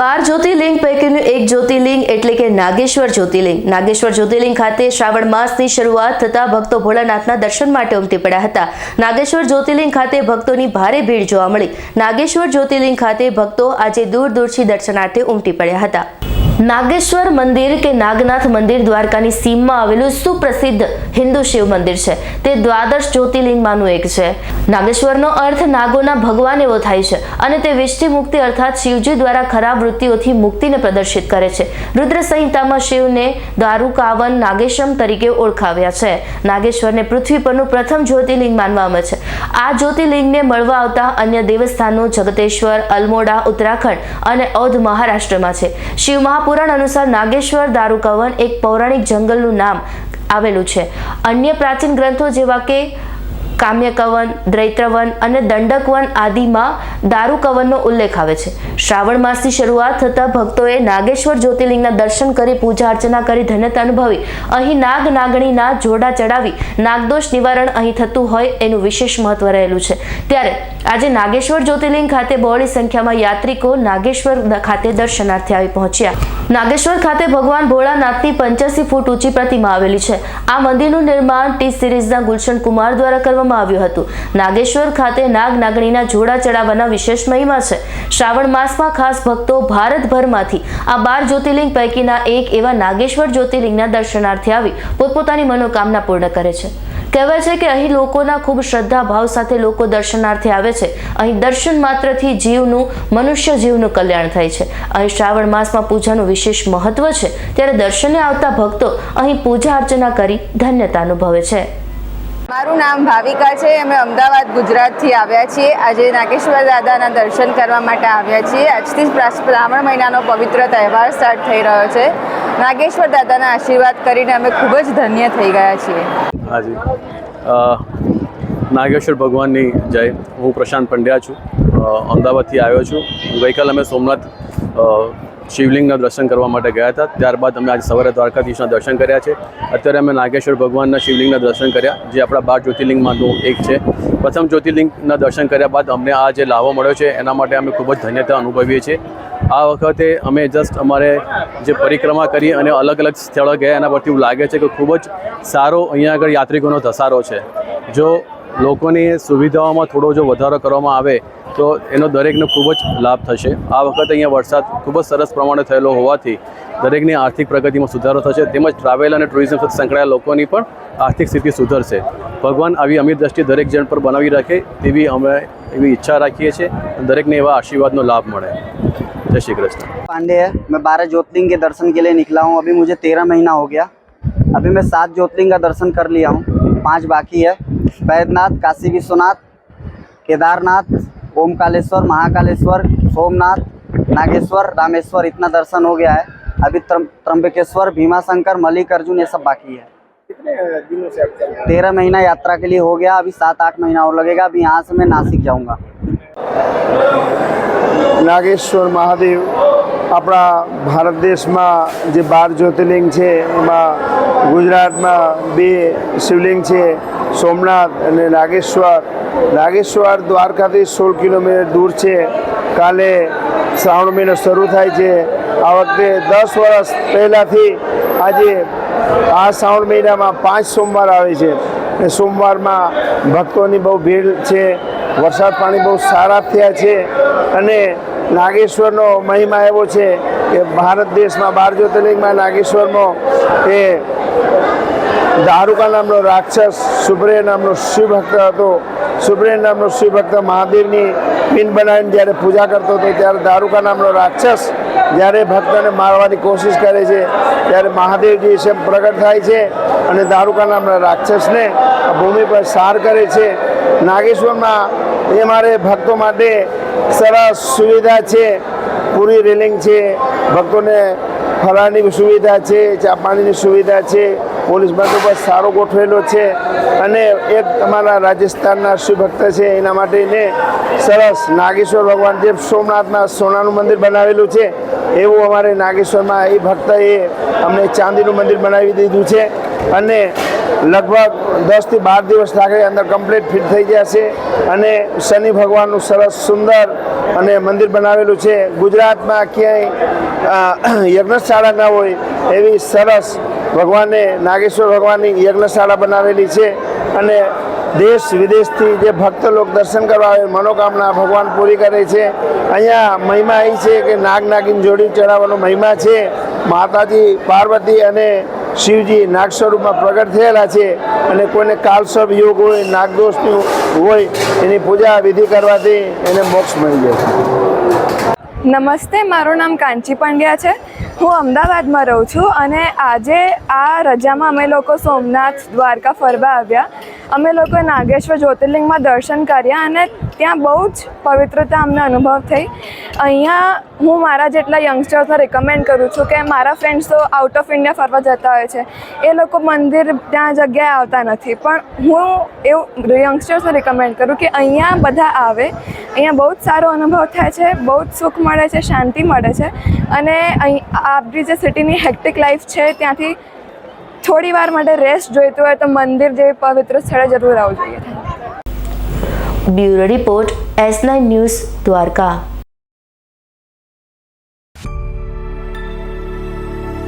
બાર જ્યોતિર્લિંગ પૈકીનું એક જ્યોતિર્લિંગ એટલે કે નાગેશ્વર જ્યોતિર્લિંગ. નાગેશ્વર જ્યોતિર્લિંગ ખાતે શ્રાવણ માસની શરૂઆત થતાં ભક્તો ભોળાનાથના દર્શન માટે ઉમટી પડ્યા હતા. નાગેશ્વર જ્યોતિર્લિંગ ખાતે ભક્તોની ભારે ભીડ જોવા મળી. નાગેશ્વર જ્યોતિર્લિંગ ખાતે ભક્તો આજે દૂર દૂરથી દર્શનાર્થે ઉમટી પડ્યા હતા. નાગેશ્વર મંદિર કે નાગનાથ મંદિર દ્વારકાની સીમમાં આવેલું સુપ્રસિદ્ધ હિન્દુ શિવ મંદિર છે. તે દ્વાદશ જ્યોતિર્લિંગમાંનું એક છે. નાગેશ્વરનો અર્થ નાગોના ભગવાન એવો થાય છે અને તે વિષથી મુક્તિ અર્થાત શિવજી દ્વારા ખરાબ વૃત્તિઓથી મુક્તિને પ્રદર્શિત કરે છે. રુદ્ર સંહિતામાં શિવને દારૂકાવન નાગેશમ તરીકે ઓળખાવ્યા છે. નાગેશ્વરને પૃથ્વી પરનું પ્રથમ જ્યોતિર્લિંગ માનવામાં છે. આ જ્યોતિર્લિંગને મળવા આવતા અન્ય દેવસ્થાનો જગતેશ્વર, અલમોડા, ઉત્તરાખંડ અને ઔધ મહારાષ્ટ્રમાં છે. શિવ મહાપુરાણ અનુસાર નાગેશ્વર દારૂકાવન એક પૌરાણિક જંગલનું નામ આવેલું છે. અન્ય પ્રાચીન ગ્રંથો જેવા કે કામ્યકવન, દ્રૈત્રવન અને દંડકવન આદિમાં દારૂકવનનો ઉલ્લેખ આવે છે. શ્રાવણ માસની શરૂઆત થતાં ભક્તોએ નાગેશ્વર જ્યોતિર્લિંગના દર્શન કરી પૂજા અર્ચના કરી ધન્યતા અનુભવી. અહીં નાગ નાગણીના જોડા ચડાવી નાગદોષ નિવારણ અહીં થતું હોય એનું વિશેષ મહત્વ રહેલું છે. ત્યારે આજે નાગેશ્વર જ્યોતિર્લિંગ ખાતે બહોળી સંખ્યામાં યાત્રિકો નાગેશ્વર ખાતે દર્શનાર્થે આવી પહોંચ્યા. નાગેશ્વર ખાતે ભગવાન ભોળાનાથની પંચ્યાસી ફૂટ ઊંચી પ્રતિમા આવેલી છે. આ મંદિરનું નિર્માણ ટી સિરીઝના ગુલશન કુમાર દ્વારા કરવામાં આવ્યું હતું. નાગેશ્વર ખાતે નાગ નાગણીના જોડા ચડાવવાના વિશેષ મહિમા છે. શ્રાવણ માસમાં ખાસ ભક્તો ભારતભરમાંથી આ બાર જ્યોતિર્લિંગ પૈકીના એક એવા નાગેશ્વર જ્યોતિર્લિંગના દર્શનાર્થે આવી પોતપોતાની મનોકામના પૂર્ણ કરે છે. કહેવાય છે કે અહીં લોકોના ખૂબ શ્રદ્ધા ભાવ સાથે લોકો દર્શનાર્થે આવે છે. અહીં દર્શન માત્રથી જીવનું, મનુષ્ય જીવનું કલ્યાણ થાય છે. અહીં શ્રાવણ માસમાં પૂજાનું વિશેષ મહત્વ છે. ત્યારે દર્શને આવતા ભક્તો અહીં પૂજા અર્ચના કરી ધન્યતા અનુભવે છે. મારું નામ ભાવિકા છે. અમે અમદાવાદ, ગુજરાતથી આવ્યા છીએ. આજે નાગેશ્વર દાદાના દર્શન કરવા માટે આવ્યા છીએ. આજથી શ્રાવણ મહિનાનો પવિત્ર તહેવાર સ્ટાર્ટ થઈ રહ્યો છે. નાગેશ્વર દાદાના આશીર્વાદ કરીને અમે ખૂબ જ ધન્ય થઈ ગયા છીએ. હાજી. નાગેશ્વર ભગવાનની જય. હું પ્રશાંત પંડ્યા છું. અમદાવાદથી આવ્યો છું. ગઈકાલે અમે સોમનાથ શિવલિંગના દર્શન કરવા માટે ગયા હતા. ત્યારબાદ અમે આજે સવારે દ્વારકાધીશના દર્શન કર્યા છે. અત્યારે અમે નાગેશ્વર ભગવાનના શિવલિંગના દર્શન કર્યા, જે આપણા બાર જ્યોતિર્લિંગમાંનું એક છે. પ્રથમ જ્યોતિર્લિંગના દર્શન કર્યા બાદ અમને આ જે લાવો મળ્યો છે, એના માટે અમે ખૂબ જ ધન્યતા અનુભવીએ છીએ. આ વખતે અમે જસ્ટ અમારે જે પરિક્રમા કરી અને અલગ અલગ સ્થળો ગયા, એના પરથી એવું લાગે છે કે ખૂબ જ સારો અહીંયા આગળ યાત્રિકોનો ધસારો છે. જો લોકોની સુવિધાઓમાં થોડો જો વધારો કરવામાં આવે તો એનો દરેકને ખૂબ જ લાભ થશે આ વખતે અહીંયા વરસાદ ખૂબ જ સરસ પ્રમાણે થયેલો હોવાથી દરેકની આર્થિક પ્રગતિમાં સુધારો થશે તેમજ ટ્રાવેલ અને ટુરિઝમ સાથે સંકળાયેલા લોકોની પણ આર્થિક સ્થિતિ સુધરશે ભગવાન આવી અમીર દ્રષ્ટિ દરેક જણ પર બનાવી રાખે તેવી અમે એવી ઈચ્છા રાખીએ છીએ અને દરેકને એવા આશીર્વાદનો લાભ મળે જય શ્રી કૃષ્ણ पांडे है मैं बारह ज्योतिर्लिंग के दर्शन के लिए निकला हूँ अभी मुझे तेरह महीना हो गया अभी मैं सात ज्योतिर्लिंग का दर्शन कर लिया हूँ पांच बाकी है बैद्यनाथ काशी विश्वनाथ केदारनाथ ओमकालेश्वर महाकालेश्वर सोमनाथ नागेश्वर रामेश्वर इतना दर्शन हो गया है। अभी त्रम्बकेश्वर भीमा शंकर मलिक अर्जुन ये सब बाकी है। कितने दिनों से तेरह महीना यात्रा के लिए हो गया अभी सात आठ महीना और लगेगा अभी यहाँ से मैं नासिक जाऊँगा। नागेश्वर महादेव આપણા ભારત દેશમાં જે બાર જ્યોતિર્લિંગ છે, એમાં ગુજરાતમાં બે શિવલિંગ છે, સોમનાથ અને નાગેશ્વર. નાગેશ્વર દ્વારકાથી સોળ કિલોમીટર દૂર છે. કાલે શ્રાવણ મહિનો શરૂ થાય છે. આ વખતે દસ વર્ષ પહેલાંથી આજે આ શ્રાવણ મહિનામાં પાંચ સોમવાર આવે છે. અને સોમવારમાં ભક્તોની બહુ ભીડ છે. વરસાદ પાણી બહુ સારા થયા છે. અને નાગેશ્વરનો મહિમા એવો છે કે ભારત દેશમાં બાર જ્યોતિર્લિંગમાં નાગેશ્વરનો એ દારૂકા નામનો રાક્ષસ સુબ્રેય નામનો શિવ ભક્ત હતો. સુબ્રેય નામનો શ્રી ભક્ત મહાદેવની પિન બનાવીને જ્યારે પૂજા કરતો હતો, ત્યારે દારૂકા નામનો રાક્ષસ જ્યારે ભક્તને મારવાની કોશિશ કરે છે, ત્યારે મહાદેવજી છે પ્રગટ થાય છે અને દારૂકા નામના રાક્ષસને ભૂમિ પર સાર કરે છે. નાગેશ્વરમાં એ મારે ભક્તો માટે સરસ સુવિધા છે, પૂરી રેલિંગ છે, ભક્તોને ફરવાની સુવિધા છે, ચા પાણીની સુવિધા છે પોલીસ બંદોબસ્ત સારો ગોઠવેલો છે અને એક અમારા રાજસ્થાનના શિવભક્ત છે, એના માટેને સરસ નાગેશ્વર ભગવાન જે સોમનાથમાં સોનાનું મંદિર બનાવેલું છે, એવું અમારે નાગેશ્વરમાં એ ભક્તએ અમને ચાંદીનું મંદિર બનાવી દીધું છે અને લગભગ દસથી બાર દિવસ લાગે અંદર કમ્પ્લીટ ફિટ થઈ ગયા છે અને શનિ ભગવાનનું સરસ સુંદર અને મંદિર બનાવેલું છે. ગુજરાતમાં ક્યાંય યજ્ઞશાળા ન હોય એવી સરસ ભગવાને નાગેશ્વર ભગવાનની યજ્ઞશાળા બનાવેલી છે અને દેશ વિદેશથી જે ભક્ત લોક દર્શન કરવા આવે, મનોકામના ભગવાન પૂરી કરે છે. અહીંયા મહિમા એ છે કે નાગ નાગિન જોડી ચડાવવાનો મહિમા છે. માતાજી, પાર્વતી અને શિવજી નાગ સ્વરૂપમાં પ્રગટ થયેલા છે અને કોઈને કાલસભ યોગ હોય નાગદોષનું હોય, એની પૂજા વિધિ કરવાથી એને મોક્ષ મળી જાય નમસ્તે, મારું નામ કાંચી પંડ્યા છે. હું અમદાવાદમાં રહું છું અને આજે આ રજામાં અમે લોકો સોમનાથ દ્વારકા ફરવા આવ્યા. અમે લોકો નાગેશ્વર જ્યોતિર્લિંગમાં દર્શન કર્યા અને ત્યાં બહુ જ પવિત્રતા અમને અનુભવ થઈ. અહીંયા હું મારા જેટલા યંગસ્ટર્સને રિકમેન્ડ કરું છું કે મારા ફ્રેન્ડ્સ તો આઉટ ઓફ ઇન્ડિયા ફરવા જતા હોય છે. એ લોકો મંદિર ત્યાં જગ્યાએ આવતા નથી. પણ હું એવું યંગસ્ટર્સને રિકમેન્ડ કરું કે અહીંયા બધા આવે. અહીંયા બહુ જ સારો અનુભવ થાય છે, બહુ જ સુખ મળે છે, શાંતિ મળે છે. અને અહીં આપણી જે સિટીની હેક્ટિક લાઈફ છે, ત્યાંથી થોડી વાર માટે રેસ્ટ જોઈતું હોય તો મંદિર જેવી પવિત્ર સ્થળે જરૂર આવવું જોઈએ. Bureau report S nine news Dwarka.